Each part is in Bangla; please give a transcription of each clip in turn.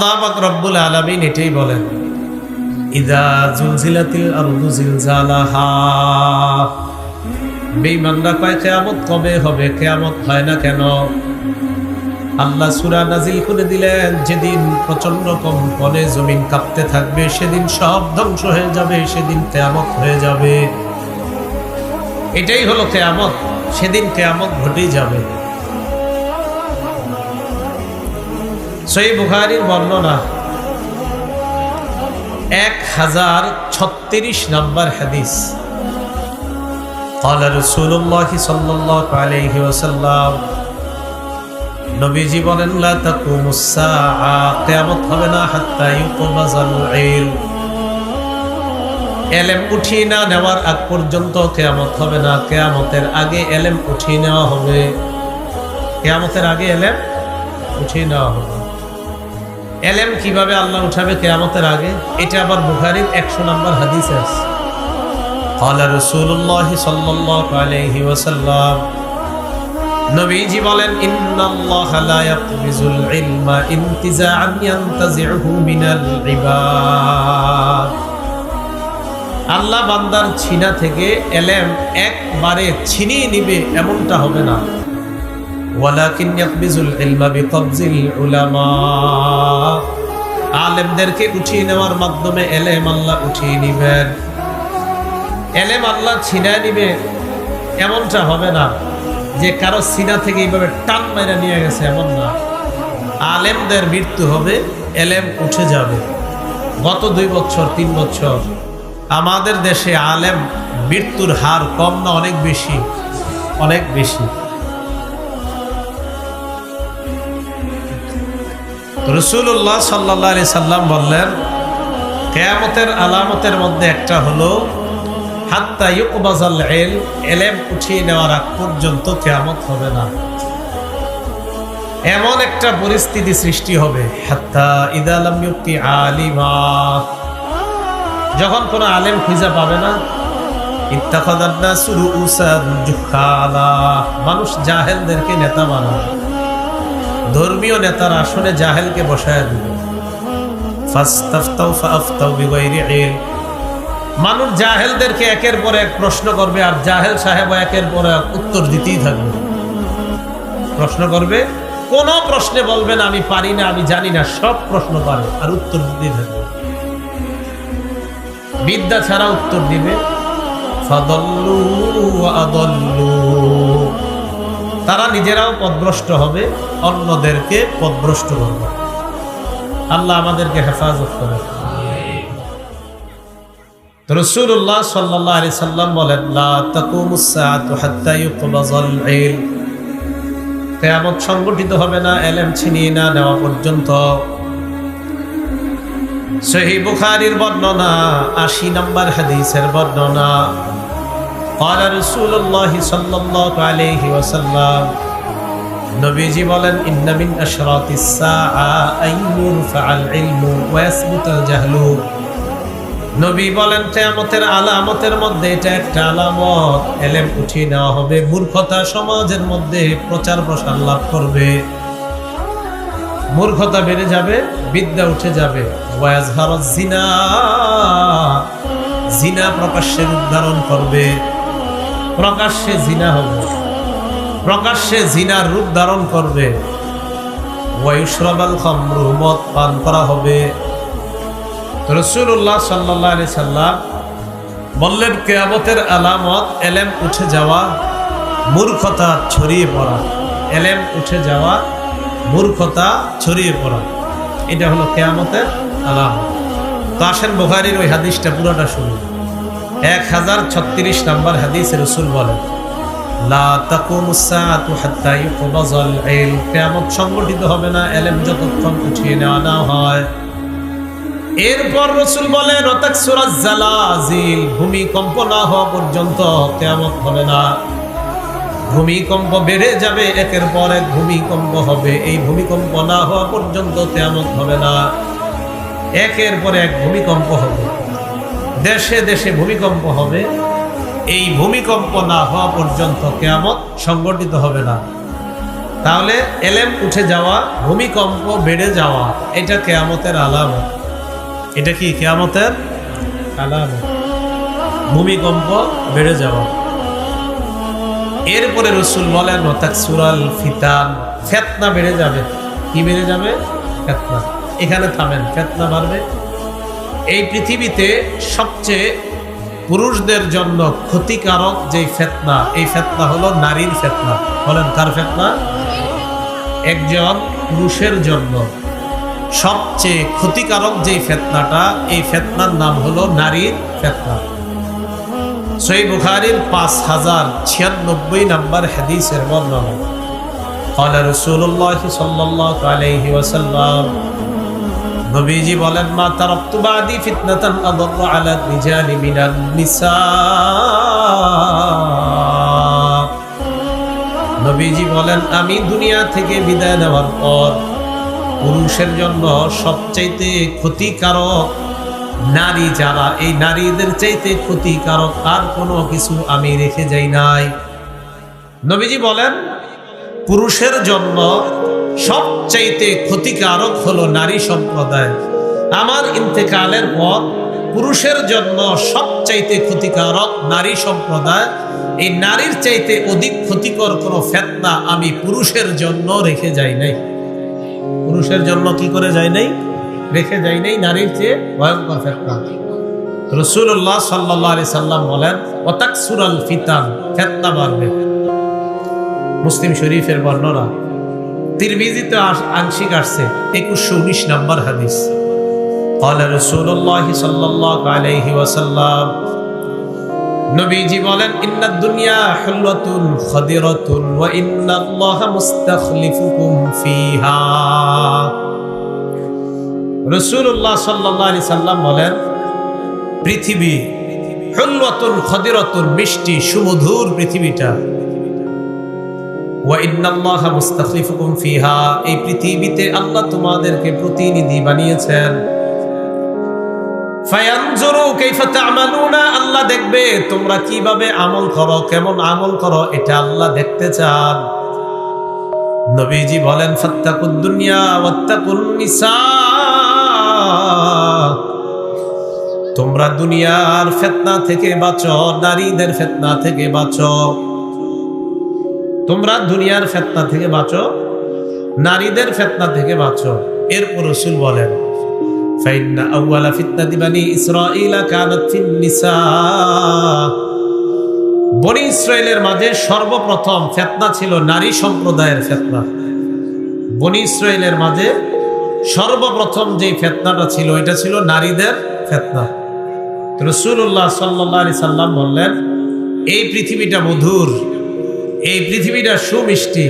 আল্লাহ পাক রব্বুল আলামিন এটাই বলেন, ইদা জুলজিলাতিল আরদু জিলজালাহা। বেঈমানরা কয়, কিয়ামত কবে হবে? কিয়ামত হয় না কেন? আল্লাহ সূরা নাজিল করে দিলেন, যেদিন প্রচণ্ড কম্পনে জমিন কাঁপতে থাকবে, সেদিন সব ধ্বংস হয়ে যাবে, সেদিন কিয়ামত হয়ে যাবে। এটাই হলো কিয়ামত, সেদিন কিয়ামত ঘটেই যাবে। সই বুখারির বর্ণনা এক হাজার ছত্রিশ নম্বর হাদিস قال رسول الله صلى الله عليه وسلم নবীজি বলেন লা তাকুমুস সাআ কিয়ামত হবে না হাত্তা ইউকবাজাল ইলম এলেম উঠিয়ে না নেওয়ার আগ পর্যন্ত কেয়ামত হবে না কেয়ামতের আগে এলেম উঠিয়ে নেওয়া হবে কেয়ামতের আগে এলেম উঠিয়ে নেওয়া হবে এলেম কিভাবে আল্লাহ উঠাবে কেয়ামতের আগে এটা আবার বুখারির একশো নম্বর হাদিস আছে قال رسول الله صلى الله عليه وسلم নবীজি বলেন ইন্নাল্লাহ লা ইয়াকবিজুল ইলমা ইনতিজাআন ইয়ানতাজিউহু মিনাল ইবাদ আল্লাহ বান্দার ছিনা থেকে এলেম একবারে ছিনিয়ে নিবে এমনটা হবে না ওয়ালাকিন ইয়াকবিজুল ইলমা বিকবজিল উলামা। আলেমদেরকে উঠিয়ে নেওয়ার মাধ্যমে এলেম আল্লাহ উঠিয়ে নিবেন। এলেম আল্লাহ ছিনায় নিবে। এমনটা হবে না যে কারও সিনা থেকে এইভাবে টান মেরে নিয়ে গেছে, এমন না। আলেমদের মৃত্যু হবে, এলেম উঠে যাবে। গত দুই বছর, তিন বছর আমাদের দেশে আলেম মৃত্যুর হার কম না, অনেক বেশি অনেক বেশি। রসুল্লাহ সাল্লাহ আলি সাল্লাম বললেন, কেয়ামতের আলামতের মধ্যে একটা হলো, হাত্তা ইউকবাজাল এল এলেম উঠিয়ে নেওয়ার আগ পর্যন্ত কেয়ামত হবে না। এমন একটা পরিস্থিতি সৃষ্টি হবে, হাত্তা ইদালাম ইউক্তি আলিমা। যখন কোনো আলেম খুঁজে পাবে না ইত্তাখাদান্না সুরু উসাদ মানুষ জাহেলদেরকে নেতা বানাবে। ধর্মীয় নেতার আসনে জাহেলকে বসায় ইলম। মানুষ জাহেলদেরকে একের পর এক প্রশ্ন করবে, আর জাহেল সাহেব একের পর এক উত্তর দিতেই থাকবে। প্রশ্ন করবে, কোন প্রশ্নে বলবেন আমি পারি না, আমি জানি না, সব প্রশ্ন পারে, আর উত্তর দিতেই থাকবে। বিদ্যা ছাড়া উত্তর দিবে। ফাদল্লু আদল্লু। তারা নিজেরাও পদভ্রষ্ট হবে, অন্যদেরকে পদভ্রষ্ট করবে। আল্লাহ আমাদেরকে হেফাজত করে রসুল্লাহ সাল্লাহ আলি সাল্লাম বলেন কিয়ামত সংগঠিত হবে না, এলেম ছিনিয়ে না নেওয়া পর্যন্ত। সহি বুখারীর বর্ণনা, আশি নম্বর হাদিসের বর্ণনা। قال رسول الله صلى الله عليه وسلم নবীজি বলেন ইন্না মিন আশরাতিস সাআ আন ইরফাআল ইলমু ওয়া ইয়াসবুতাল জাহলু নবী বলেন কেয়ামতের আলামতের মধ্যে এটা একটা আলামত এলেম উঠিয়ে নেওয়া হবে মূর্খতা সমাজের মধ্যে প্রচার প্রসার লাভ করবে মূর্খতা বেড়ে যাবে বিদ্যা উঠে যাবে ওয়াজহার জিনা জিনা প্রকাশ্যে উদ্ধারণ করবে প্রকাশ্যে জিনা হবে। প্রকাশ্যে জিনার রূপ ধারণ করবে। ওয়ায়ুশরাবাল খামরু, মদ পান করা হবে। রসুল্লাহ সাল্লাহ আলি সাল্লাম বললেন, কেয়ামতের আলামত, এলেম উঠে যাওয়া, মূর্খতা ছড়িয়ে পড়া। এলেম উঠে যাওয়া, মূর্খতা ছড়িয়ে পড়া। এটা হলো কেয়ামতের আলামত। তো আসেন ওই হাদিসটা পুরোটা শুনি এক হাজার ছত্রিশ নম্বর হাদিস রসুল বলেন সংগঠিত হবে না, এলেম নেওয়া না হয়। এরপর রসুল ভূমিকম্প না হওয়া পর্যন্ত হবে না। ভূমিকম্প বেড়ে যাবে, একের পর এক ভূমিকম্প হবে। এই ভূমিকম্প না হওয়া পর্যন্ত কেমন হবে না। একের পর এক ভূমিকম্প হবে। দেশে দেশে ভূমিকম্প হবে। এই ভূমিকম্প না হওয়া পর্যন্ত কেয়ামত সংগঠিত হবে না। তাহলে এলেম উঠে যাওয়া, ভূমিকম্প বেড়ে যাওয়া, এটা কেয়ামতের আলামত। এটা কি কেয়ামতের আলামত? ভূমিকম্প বেড়ে যাওয়া। এরপরে রসুল বলেন সুরাল ফিতান, ফেতনা বেড়ে যাবে। কি বেড়ে যাবে? ফেতনা। এখানে থামেন, ফেতনা বাড়বে। এই পৃথিবীতে সবচেয়ে পুরুষদের জন্য ক্ষতিকারক যে ফেতনা এই ফেতনা হলো নারীর ফেতনা বলেন কার ফেতনা একজন পুরুষের জন্য সবচেয়ে ক্ষতিকারক যে ফেতনাটা এই ফেতনার নাম হলো নারীর ফেতনা সই বুখারির পাঁচ হাজার ছিয়ানব্বই নম্বর হাদিসের বর্ণনা قال رسول الله صلى الله عليه وسلم নবীজি বলেন, মা তারাকতু বাদি ফিতনাতান আদাররু আলা রিজালি মিনান নিসা। নবীজি বলেন, আমি দুনিয়া থেকে বিদায় নেওয়ার পর পুরুষের জন্য সবচাইতে ক্ষতিকারক নারী যারা, এই নারীদের চাইতে ক্ষতিকারক আর কোনো কিছু আমি রেখে যাই নাই। নবীজি বলেন, পুরুষের জন্য সবচাইতে ক্ষতিকারক হলো নারী সম্প্রদায়। আমার ইন্তেকালের পর পুরুষের জন্য সবচাইতে ক্ষতিকারক নারী সম্প্রদায়, এই নারীর চাইতে অধিক ক্ষতিকর কোনো ফেতনা আমি পুরুষের জন্য রেখে যাই নাই। পুরুষের জন্য কি করে যাই নাই? রেখে যাই নাই নারীর চেয়ে ভয়ঙ্কর ফেতনা। রসুল্লাহ সাল্লাহ আলি সাল্লাম বলেন অতাক সুরাল ফিতান ফেতনা বাড়বে। মুসলিম শরীফের বর্ণনা তিরমিজিতে আংশিক আসছে একুশশো উনিশ নম্বর হাদিস قال رسول الله صلى الله عليه وسلم নবীজি বলেন ইন্নাদ দুনিয়া হুল্লাতুন খাদিরাতুন ওয়া ইন্নাল্লাহা মুস্তাখলিফুকুম ফিহা রাসূলুল্লাহ সাল্লাল্লাহু আলাইহি সাল্লাম বলেন পৃথিবী হুল্লাতুন খাদিরাতুন মিষ্টি সুমধুর পৃথিবীটা ফিহা, এই পৃথিবীতে আল্লাহ তোমাদেরকে প্রতিনিধি বানিয়েছেন। আল্লাহ দেখবে তোমরা কীভাবে আমল করো, কেমন আমল করো, এটা আল্লাহ দেখতে চান। নবীজি বলেন দুনিয়া তোমরা দুনিয়ার ফেতনা থেকে বাঁচো, নারীদের ফেতনা থেকে বাঁচো। তোমরা দুনিয়ার ফেতনা থেকে বাঁচো, নারীদের ফেতনা থেকে বাঁচো। এরপর রসুল বলেন আউয়ালা মাঝে সর্বপ্রথম ছিল নারী সম্প্রদায়ের মাঝে সর্বপ্রথম ছিল, এটা ছিল নারীদের রসুল্লাহ সাল্লি সাল্লাম বললেন, এই পৃথিবীটা মধুর এই পৃথিবীটা সুমিষ্টি।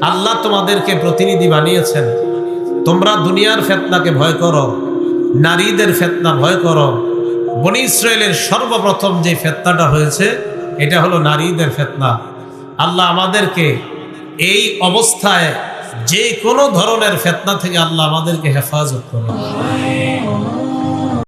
আল্লাহ তোমাদেরকে প্রতিনিধি বানিয়েছেন। তোমরা দুনিয়ার ফেতনাকে ভয় করো, নারীদের ফেতনা ভয় করো। বনি ইসরায়েলের সর্বপ্রথম যে ফেতনাটা হয়েছে, এটা হলো নারীদের ফেতনা। আল্লাহ আমাদেরকে এই অবস্থায় যে কোনো ধরনের ফেতনা থেকে আল্লাহ আমাদেরকে হেফাজত করে